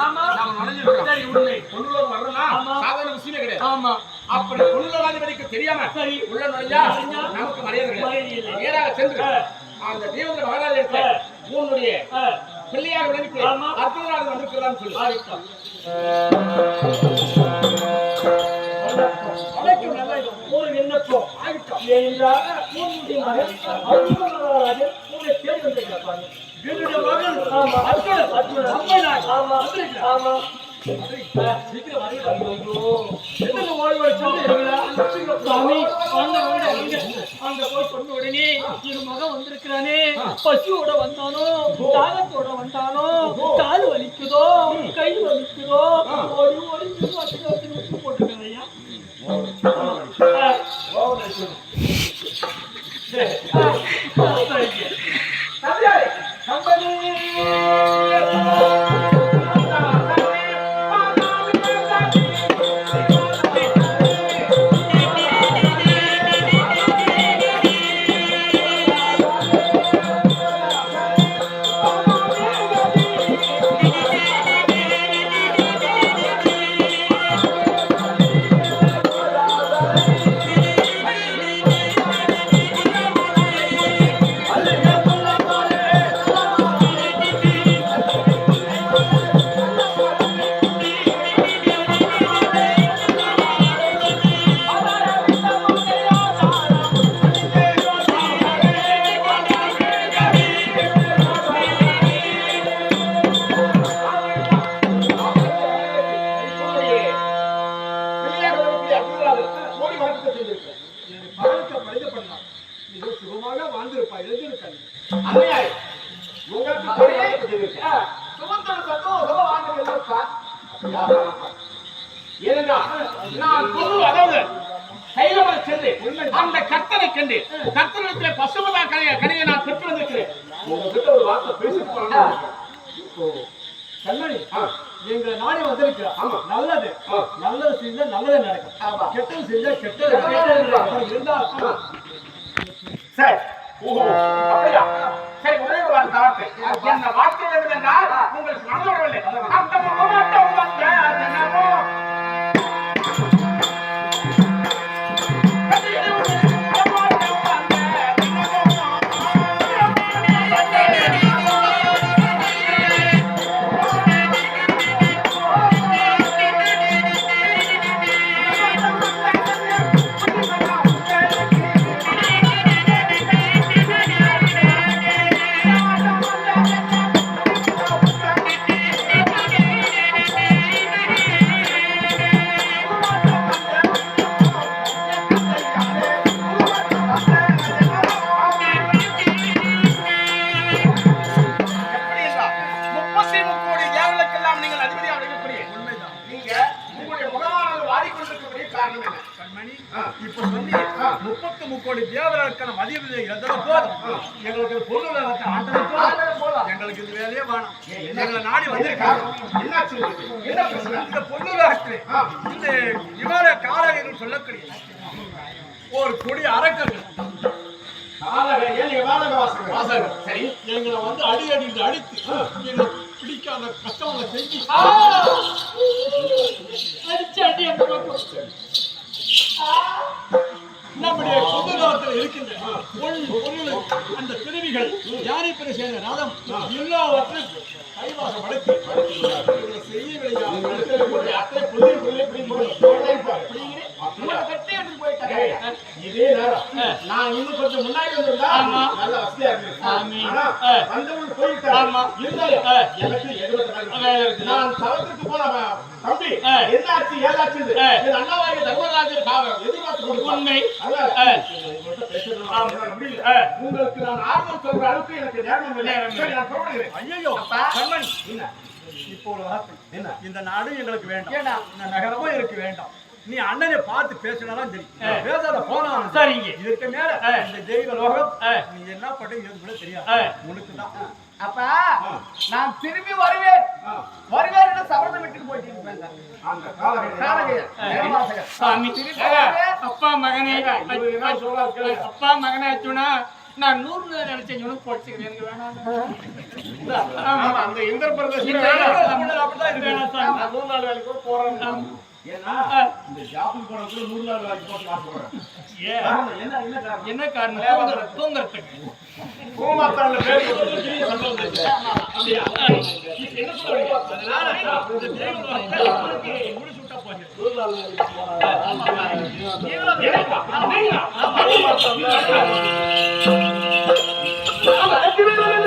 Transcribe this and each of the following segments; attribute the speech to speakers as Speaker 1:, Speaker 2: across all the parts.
Speaker 1: நாம நுழைஞ்சிருக்கோம் உண்மை. பொருளோடு வர்றோம்னா சாதாரண விஷயமே கிடையாது. ஆமா.
Speaker 2: அப்படி பொருளாதிபதிக்கு தெரியாம
Speaker 1: சரி.
Speaker 2: உள்ள நுழைஞ்சா நமக்கு மரியாதை கிடையாது. அந்த தேவந்திர மகாராஜ இடத்துல உன்னுடைய பிள்ளையாக விளங்கி அற்புதமாக வந்திருக்கிறான்னு சொல்லி.
Speaker 1: அழைக்கும் நல்ல ஒரு விண்ணப்பம் என்னுடைய மகன் ஆமா. அற்புதம், அம்மை நாய். சீக்கிரம் சாமி, அங்க போய் சொன்ன உடனே என் மகன் வந்திருக்கிறானே பசியோட வந்தானோ தாகத்தோட வந்தானோ கால் வலிக்குதோ கை வலிக்குதோ
Speaker 2: ஒரு ஒரு கண்டு. கர்த்தனிடத்திலே பசுமதா கனியை கனியை நான் பெற்று வந்திருக்கிறேன். உங்ககிட்ட ஒரு வார்த்தை பேசிட்டு போகலாம்.
Speaker 3: கண்மணி. எங்களை நாடி வந்திருக்கிறோம்
Speaker 2: ஆமா.
Speaker 3: நல்லது. நல்லது செஞ்சா நல்லது நடக்கும்.
Speaker 2: ஆமா.
Speaker 3: கெட்டது செஞ்சா கெட்டது
Speaker 2: ஆ. சரி. ஓஹோ. அப்படியா? சரி ஒரே ஒரு வார்த்தை. வார்த்தை என்ன வார்த்தை வேண்டும் என்றால் உங்களுக்கு மனதோட முப்பத்து முக்கோடி
Speaker 3: தேவர்களுக்கான மதிய எதோ போதும் எங்களுக்கு பொருளாதாரத்தை ஆண்டது போதும். எங்களுக்கு இது வேலையே வேணாம் எங்களை நாடி வந்திருக்காங்க?
Speaker 2: என்ன பிரச்சனை
Speaker 3: இந்த
Speaker 2: ஆ.
Speaker 3: இந்த இவர காரகர்கள் சொல்லக்கூடிய ஒரு கொடி அரக்கர்கள்
Speaker 2: காலகை, ஏன் நீங்க வாதக வாசகர்? சரி
Speaker 3: எங்களை வந்து அடி அடி அடித்து எங்களை பிடிக்காத கஷ்டங்களை செஞ்சு
Speaker 1: அடிச்சு அடி அந்த பக்கம்
Speaker 3: நம்முடைய பொதுநலத்தில் இருக்கின்ற பொருள் அந்த பிரிவிகள் யாரை பெற சேர்ந்த நாதம் எல்லாவற்றையும் கைவாசம் அடக்கி செய்ய செய்யவில்லையா
Speaker 2: அத்தனை புள்ளி, புள்ளி, புள்ளி, இதே நேரம். நான் இன்னும் கொஞ்சம் முன்னாடி வந்திருந்தா. நல்ல வசதியா. வந்தவங்க போயிட்டாங்க.
Speaker 1: ஆமா.
Speaker 2: இருந்தாலும். எனக்கு. நான் தவத்துக்கு போன தம்பி. என்னாச்சு? ஏதாச்சு
Speaker 1: ஆ.
Speaker 2: அண்ணாவாக தர்மராஜர் எதிர்பார்த்து.
Speaker 1: உண்மை.
Speaker 2: உங்களுக்கு நான் ஆர்வம் சொல்ற அளவுக்கு எனக்கு நேரம் இல்லை. நான் சொல்றேன்
Speaker 3: ஐயோ
Speaker 2: என்ன?
Speaker 3: இப்போ ஒரு வார்த்தை
Speaker 2: என்ன?
Speaker 3: இந்த நாடு எங்களுக்கு வேண்டாம். இந்த நகரமும் எனக்கு வேண்டாம். நீ அண்ணனை பார்த்து பேசினாதான் தெரியும் பேசாத போனா
Speaker 1: சரிங்க.
Speaker 3: இதற்கு மேல. இந்த தெய்வ லோகம். நீ என்ன பண்ண எது கூட தெரியாது. உனக்கு தான்
Speaker 4: அப்பா நான் திரும்பி வருவேன். வருவேன் சபதம் விட்டுட்டு போயிட்டு
Speaker 1: அப்பா மகனே. அப்பா மகனே ஆச்சுனா நான் நூறு நேரம் நினைச்சேன் வேணாம்
Speaker 2: ஆமா, அந்த இந்திர பிரதேசம்.
Speaker 3: அப்படிதான் இருக்கு.
Speaker 2: நான் மூணு நாள் வேலைக்கு கூட போறேன். ஏன்னா இந்த ஜாப்புக்கு போன கூட நூறு நாள் வாங்கி போட்டு காசு போடுறேன். என்ன? என்ன காரணம்?
Speaker 3: என்ன தூங்குறதுக்கு.
Speaker 2: பேர் போட்டு. அப்படியா? என்ன சொல்றீங்க?
Speaker 3: அதனால இந்த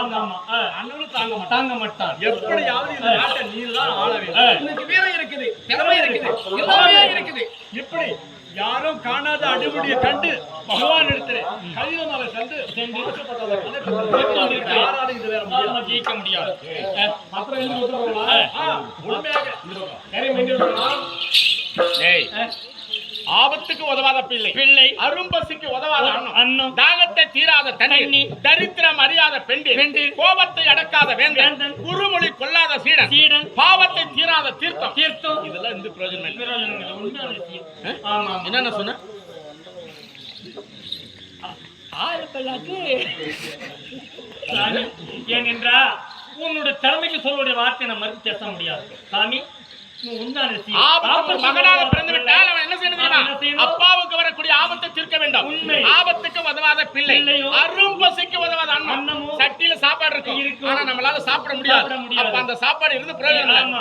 Speaker 3: அண்ணனும் தாங்க மாட்டான் தாங்க மாட்டான் எப்படியாவது இந்த நாட்டை நீர் தான் ஆள வேண்டும்.
Speaker 4: உனக்கு வீரம் இருக்குது திறமை இருக்குது எல்லாமே இருக்குது.
Speaker 3: இப்படி யாரும் காணாத அடிமுடியை கண்டு பகவான் இடத்துல கலிதமலை சென்று யாராலும் இது வேற முடியாது. ஜெயிக்க முடியாது.
Speaker 2: அப்புறம் என்ன ஆபத்துக்கு உதவாத பிள்ளை.
Speaker 3: பிள்ளை.
Speaker 2: அரும்பசிக்கு உதவாத அண்ணன்
Speaker 3: அன்னம்.
Speaker 2: தாகத்தை தீராத தண்ணி தரித்திரம் அறியாத பெண்டு
Speaker 3: பெண்டு.
Speaker 2: கோபத்தை அடக்காத வேந்தன். குறுமொழி கொள்ளாத சீடன்.
Speaker 3: சீடன்.
Speaker 2: பாவத்தை தீராத தீர்த்தம்.
Speaker 3: தீர்த்தம்.
Speaker 2: இதெல்லாம் இந்த பிரயோஜனம். என்னென்ன சொன்ன?
Speaker 3: ஆயிரப்பல்லாக்கு சாமி ஏனென்றா உன்னுடைய திறமைக்கு சொல்லுடைய வார்த்தை நான் மறுத்து பேச முடியாது. சாமி
Speaker 2: மகனாக பிறந்து விட்டால் அவன் என்ன செய்யணும்? அப்பாவுக்கு வரக்கூடிய ஆபத்தை தீர்க்க வேண்டும். ஆபத்துக்கு உதவாத பிள்ளை. அரும் பசிக்கு உதவாத அண்ணன்
Speaker 3: அன்னமோ.
Speaker 2: சட்டியில சாப்பாடு இருக்கும். ஆனா நம்மளால சாப்பிட முடியாது
Speaker 3: சாப்பிட முடியாது.
Speaker 2: அப்ப அந்த சாப்பாடு இருந்து பிரயோஜனம்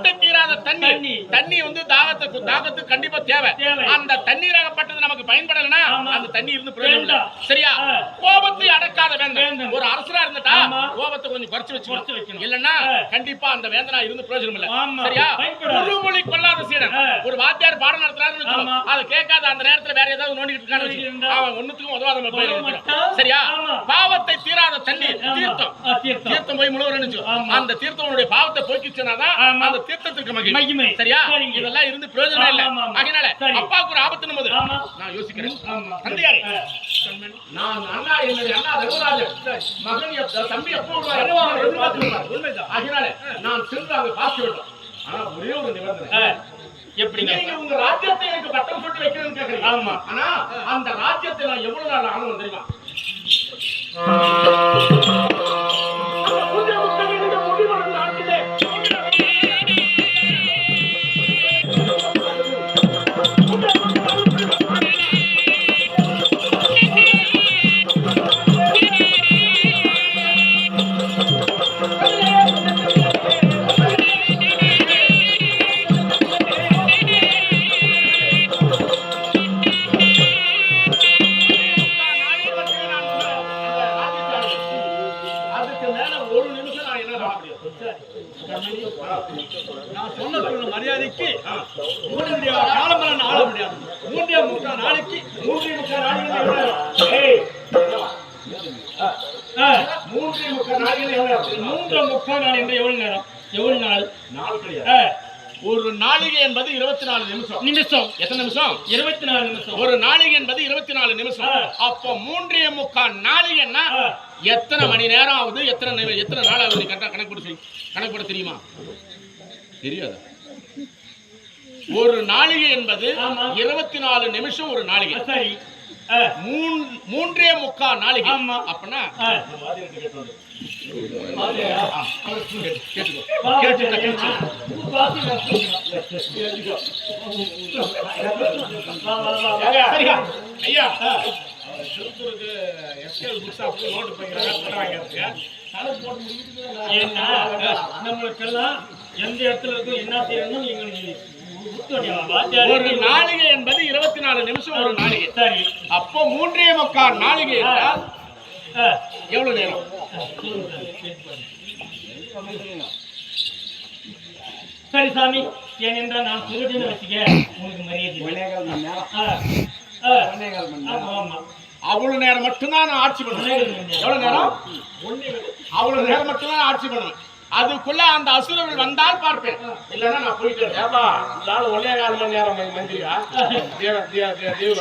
Speaker 2: தாகத்தை தீராத தண்ணி
Speaker 3: தண்ணி.
Speaker 2: தண்ணி வந்து தாகத்துக்கு தாகத்துக்கு கண்டிப்பா தேவை. அந்த தண்ணீராகப்பட்டது நமக்கு பயன்படலைன்னா. அந்த தண்ணி இருந்து பிரயோஜனம் இல்லை. சரியா. கோபத்தை அடக்காத வேந்தன். ஒரு அரசரா இருந்துட்டா
Speaker 3: ஆமா.
Speaker 2: கோபத்தை கொஞ்சம் குறைச்சு
Speaker 3: வைக்கணும்.
Speaker 2: இல்லன்னா. கண்டிப்பா அந்த வேந்தனா இருந்து பிரயோஜனம் இல்லை. சரியா. குறுமொழி கொள்ளாத சீடன். ஒரு வாத்தியார் பாடம் நடத்துறாருன்னு. அதை கேட்காத அந்த நேரத்துல வேற ஏதாவது நோண்டிட்டு இருக்கான்னு.
Speaker 3: இருந்தா.
Speaker 2: அவன் ஒண்ணுத்துக்கும் உதவாத மாதிரி போய்
Speaker 3: உதவ
Speaker 2: நிற்கிறான்.
Speaker 3: மாட்டான்.
Speaker 2: சரியா. பாவத்தை தீராத தண்ணீர்
Speaker 3: ஆமா.
Speaker 2: தீர்த்தம்
Speaker 3: தீர்த்தம்.
Speaker 2: போய் முழுவதும். அந்த தீர்த்தம் பாவத்தை போக்கிச்சுனாதான். அந்த தீர்த்தத்துக்கு மகிமை. சரியா. இதெல்லாம் இருந்து பிரயோஜனம் இல்ல. அதனால. அப்பாவுக்கு ஒரு ஆபத்துன்னு போது
Speaker 3: ஆமா.
Speaker 2: நான் யோசிக்கிறேன்
Speaker 3: ஆமா.
Speaker 2: தந்தையாரே. நான் அண்ணா என்னுடைய அண்ணா மகன் தம்பி எப்போ வருவார்?
Speaker 3: வருவார்.
Speaker 2: எதிர்பார்த்திருப்பார்.
Speaker 3: உண்மைதான்.
Speaker 2: அதனால நான் சென்று அங்க பார்க்க வேண்டும் ஆனா ஒரே ஒரு நிபந்தனை
Speaker 3: எப்படிங்க
Speaker 2: நீங்க உங்க ராஜ்யத்தை எனக்கு பட்டம் சுட்டு வைக்கணும்னு கேக்குறீங்க
Speaker 3: ஆமா.
Speaker 2: ஆனா அந்த ராஜ்யத்தை நான் எவ்வளவு நாள் ஆனவன் தெரியுமா ஒரு நிமிஷம் நான் என்ன
Speaker 3: நான் சொன்ன சொல்ல மரியாதைக்கு மூன்றிய காலமெல்லாம் ஆள முடியாது. மூன்றிய முக்கால் நாளைக்கு
Speaker 2: மூன்றே முக்கால்
Speaker 3: ஆ,
Speaker 2: மூன்றே முக்கால் நேரம்?
Speaker 3: மூன்று முக்கால் நாள் என்ற எவ்வளவு நேரம்? எவ்வளவு நாள்?
Speaker 2: நாள் கிடையாது. ஒரு நாளிகை என்பது இருபத்தி நாலு நிமிஷம்.
Speaker 3: நிமிஷம்.
Speaker 2: எத்தனை நிமிஷம்?
Speaker 3: இருபத்தி நாலு நிமிஷம்.
Speaker 2: ஒரு நாளிகை என்பது இருபத்தி நாலு நிமிஷம். அப்போ மூன்றே முக்கால் நாளிகைன்னா. எத்தனை மணி நேரம் ஆகுது எத்தனை எத்தனை நாள் ஆகுது கரெக்டா கணக்கு சொல்லு கணக்கு போட தெரியுமா தெரியாது ஒரு நாளிகை என்பது. இருபத்தி நாலு நிமிஷம் ஒரு நாளிகை
Speaker 3: சரி
Speaker 2: மூன்றே முக்கால் நாளிகை
Speaker 3: ஆமா.
Speaker 2: அப்பனா
Speaker 3: ஆ.
Speaker 2: ஆ, கேட்டுக்கோ கேட்டுக்கோ கேட்டுக்கோ சரியா ஐயா திருத்தூருக்கு எஸ்கேல் புக் ஷாப்க்கு நோட்டு போய்க்கிறாங்க
Speaker 3: ஏன்னா நம்மளுக்கெல்லாம் எந்த இடத்துல இருக்கும் என்ன செய்யணும் எங்களுக்கு
Speaker 2: ஒரு நாளிகை என்பது இருபத்தி நாலு நிமிஷம் ஒரு நாளிகை.
Speaker 3: சரி.
Speaker 2: அப்போ மூன்றே முக்கால் நாளிகை என்றால்
Speaker 3: ஆ,
Speaker 2: எவ்வளவு நேரம்?
Speaker 3: சரி சாமி ஏனென்றால் நான் சொல்லிட்டேன்னு வச்சுக்க. உனக்கு மரியாதை இல்லை. ஆ, ஆ, ஆமா, ஆமா.
Speaker 2: அவ்வளவு நேரம் மட்டும்தான் நான் ஆட்சி பண்ணுவேன். எவ்வளவு நேரம்? அவ்வளவு நேரம் மட்டும்தான் ஆட்சி பண்ணுவேன். அதுக்குள்ள அந்த அசுரர்கள் வந்தால் பார்ப்பேன். இல்லைன்னா நான் போயிட்டு.
Speaker 5: ஏப்பா நாலு ஒன்னே கால் மணி நேரம் மந்திரியா? தேவ தேவ தேவ